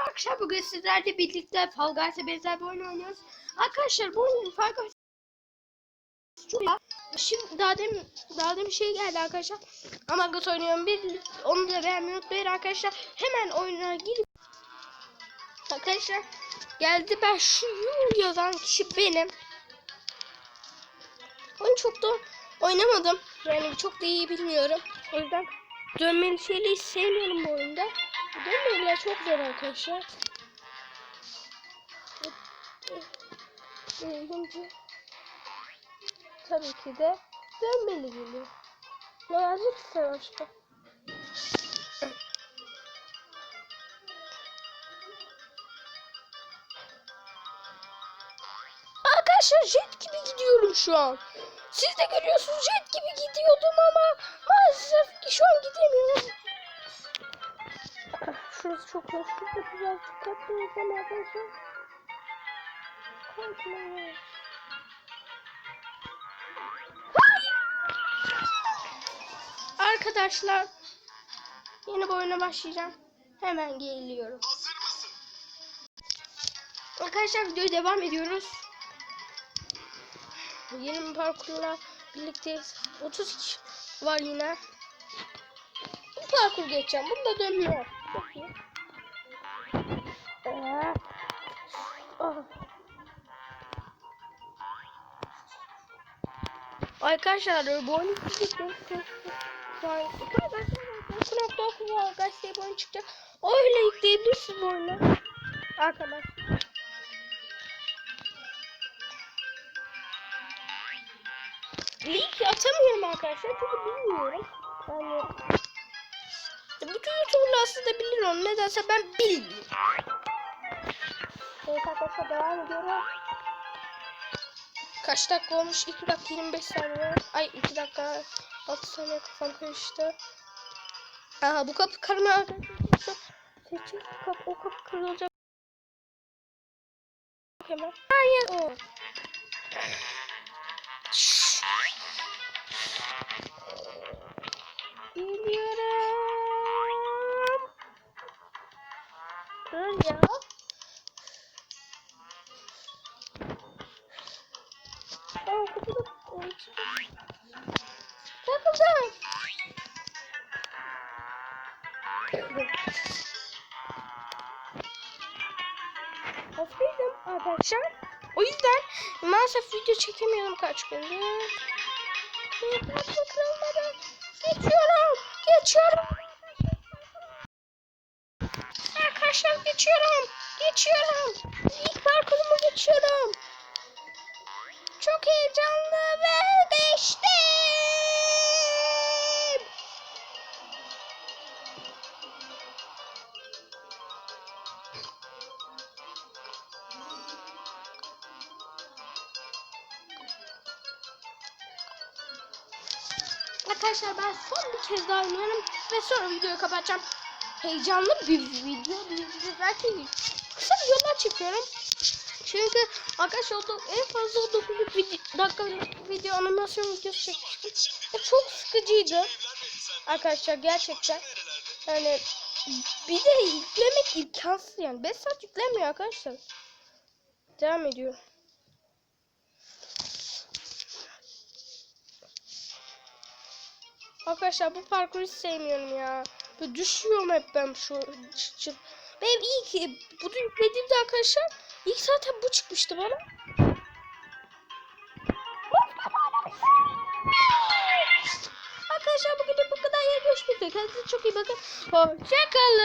Arkadaşlar bugün sizlerle birlikte Fall Guys'a benzer bir oyun oynuyoruz. Arkadaşlar bu oyun Fall Guys çok ya. Şimdi daha demin daha demin şey geldi arkadaşlar. Among Us oynuyorum bir onu da beğenmeyi unutmayın arkadaşlar. Hemen oyuna girip Arkadaşlar geldi ben şu yazan kişi benim. Oyun çok da oynamadım. Yani çok da iyi bilmiyorum. O yüzden dönmeli şeyleri sevmiyorum bu oyunda. Dönmeliler çok zor arkadaşlar. Şimdi tabii ki de dönmeli geliyor. Birazcık savaşta. Arkadaşlar jet gibi gidiyorum şu an. Siz de görüyorsunuz jet gibi gidiyordum ama maalesef ki şu an gidemiyorum. Şurası çok hoş. De biraz dikkatli olacağım arkadaşlar. Korkmayın. Arkadaşlar yeni bir oyuna başlayacağım. Hemen geliyorum. Arkadaşlar videoya devam ediyoruz. Yeni bir parkurla birlikteyiz. 30 kişi var yine. Bu parkur geçeceğim. Bunda dönmüyor. Ee, ah. Arkadaşlar bu oyunu Arkadaşlar bu oyun çıkacak. Öyle yükleyebilirsiniz bu oyunu. Arkadaşlar. Link atamıyorum arkadaşlar çünkü bilmiyorum. Yani bütün YouTuber'lar aslında bilir onu. Nedense ben bilmiyorum. Evet arkadaşlar devam ediyoruz. Kaç dakika olmuş? 2 dakika 25 saniye. Ay 2 dakika 6 saniye kafam karıştı. Aha bu kapı kırma arkadaşlar. Seçim kapı o kapı kırılacak. Hemen. Hayır o. Biliyorum. Dur ya. Takıldım. Hastaydım arkadaşlar. O yüzden maalesef video çekemiyorum kaç gündür. Geçiyorum. Geçiyorum. Arkadaşlar geçiyorum. Geçiyorum. İlk Arkadaşlar ben son bir kez daha oynuyorum ve sonra videoyu kapatacağım. Heyecanlı bir video. Video belki kısa videolar çekiyorum. Çünkü arkadaşlar o da- en fazla o 9 video, dakikalık video animasyon videosu çekmiştim. Ve çok sıkıcıydı. Arkadaşlar gerçekten. Yani bir de yüklemek imkansız yani. 5 saat yüklemiyor arkadaşlar. Devam ediyor. Arkadaşlar bu parkuru hiç sevmiyorum ya. Böyle düşüyorum hep ben şu çıt çıt. Benim ilk bunu yüklediğimde arkadaşlar ilk zaten bu çıkmıştı bana. Arkadaşlar bugün de bu kadar yer görüşmek üzere. Kendinize çok iyi bakın. Hoşçakalın.